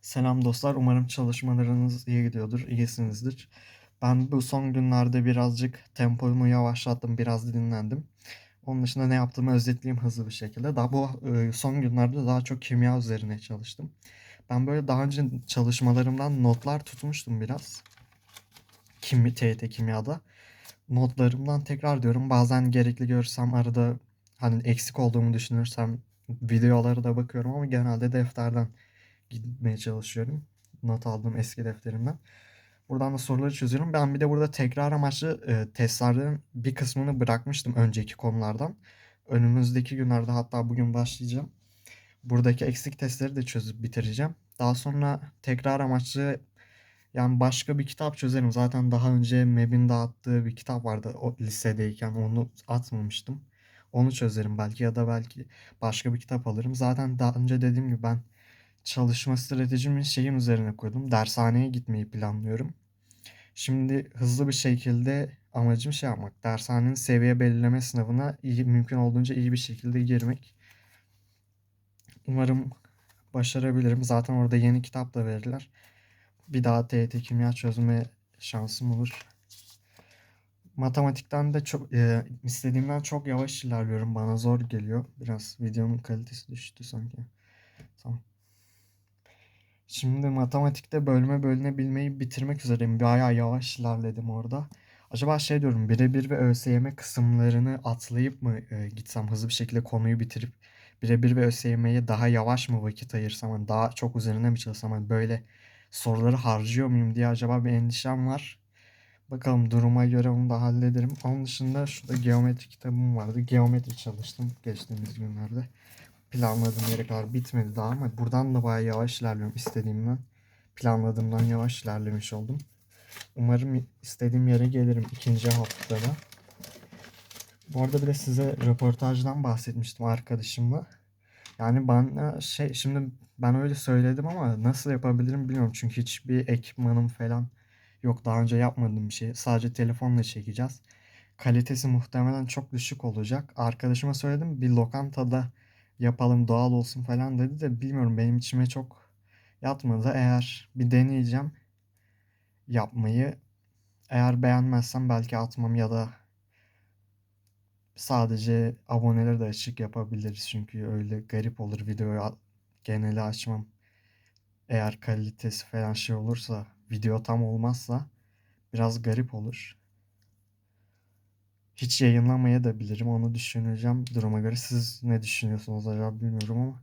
Selam dostlar. Umarım çalışmalarınız iyi gidiyordur, iyisinizdir. Ben bu son günlerde birazcık tempomu yavaşlattım, biraz dinlendim. Onun dışında ne yaptığımı özetleyeyim hızlı bir şekilde. Daha bu e, son günlerde daha çok kimya üzerine çalıştım. Ben böyle daha önce çalışmalarımdan notlar tutmuştum biraz. Kimi, TYT kimyada. Notlarımdan tekrar diyorum. Bazen gerekli görürsem arada hani eksik olduğumu düşünürsem videolara da bakıyorum ama genelde defterden gitmeye çalışıyorum. Not aldığım eski defterimden. Buradan da soruları çözüyorum. Ben bir de burada tekrar amaçlı e, testlerden bir kısmını bırakmıştım önceki konulardan. Önümüzdeki günlerde hatta bugün başlayacağım. Buradaki eksik testleri de çözüp bitireceğim. Daha sonra tekrar amaçlı yani başka bir kitap çözerim. Zaten daha önce MEB'in dağıttığı bir kitap vardı o lisedeyken onu atmamıştım. Onu çözerim belki ya da belki başka bir kitap alırım. Zaten daha önce dediğim gibi ben çalışma stratejimi şeyin üzerine koydum. Dershaneye gitmeyi planlıyorum. Şimdi hızlı bir şekilde amacım şey yapmak. Dershanenin seviye belirleme sınavına iyi, mümkün olduğunca iyi bir şekilde girmek. Umarım başarabilirim. Zaten orada yeni kitap da verirler. Bir daha TYT kimya çözme şansım olur. Matematikten de çok e, istediğimden çok yavaş ilerliyorum. Bana zor geliyor. Biraz videonun kalitesi düştü sanki. Tamam. Şimdi matematikte bölme bölünebilmeyi bitirmek üzereyim. Bayağı yavaş ilerledim orada. Acaba şey diyorum birebir ve ÖSYM kısımlarını atlayıp mı e, gitsem hızlı bir şekilde konuyu bitirip birebir ve ÖSYM'ye daha yavaş mı vakit ayırsam hani daha çok üzerine mi çalışsam hani böyle soruları harcıyor muyum diye acaba bir endişem var. Bakalım duruma göre onu da hallederim. Onun dışında şurada geometri kitabım vardı. Geometri çalıştım geçtiğimiz günlerde planladığım yere kadar bitmedi daha ama buradan da bayağı yavaş ilerliyorum istediğimden. Planladığımdan yavaş ilerlemiş oldum. Umarım istediğim yere gelirim ikinci haftada. Bu arada bir de size röportajdan bahsetmiştim arkadaşımla. Yani bana şey şimdi ben öyle söyledim ama nasıl yapabilirim bilmiyorum. Çünkü hiçbir ekipmanım falan yok. Daha önce yapmadığım bir şey. Sadece telefonla çekeceğiz. Kalitesi muhtemelen çok düşük olacak. Arkadaşıma söyledim bir lokantada yapalım doğal olsun falan dedi de bilmiyorum benim içime çok yatmadı. Eğer bir deneyeceğim yapmayı. Eğer beğenmezsem belki atmam ya da sadece aboneleri de açık yapabiliriz. Çünkü öyle garip olur videoyu geneli açmam. Eğer kalitesi falan şey olursa video tam olmazsa biraz garip olur. Hiç yayınlamaya da bilirim. Onu düşüneceğim duruma göre. Siz ne düşünüyorsunuz acaba bilmiyorum ama.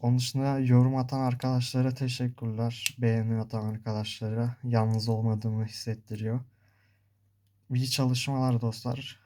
Onun dışında yorum atan arkadaşlara teşekkürler. Beğeni atan arkadaşlara. Yalnız olmadığımı hissettiriyor. İyi çalışmalar dostlar.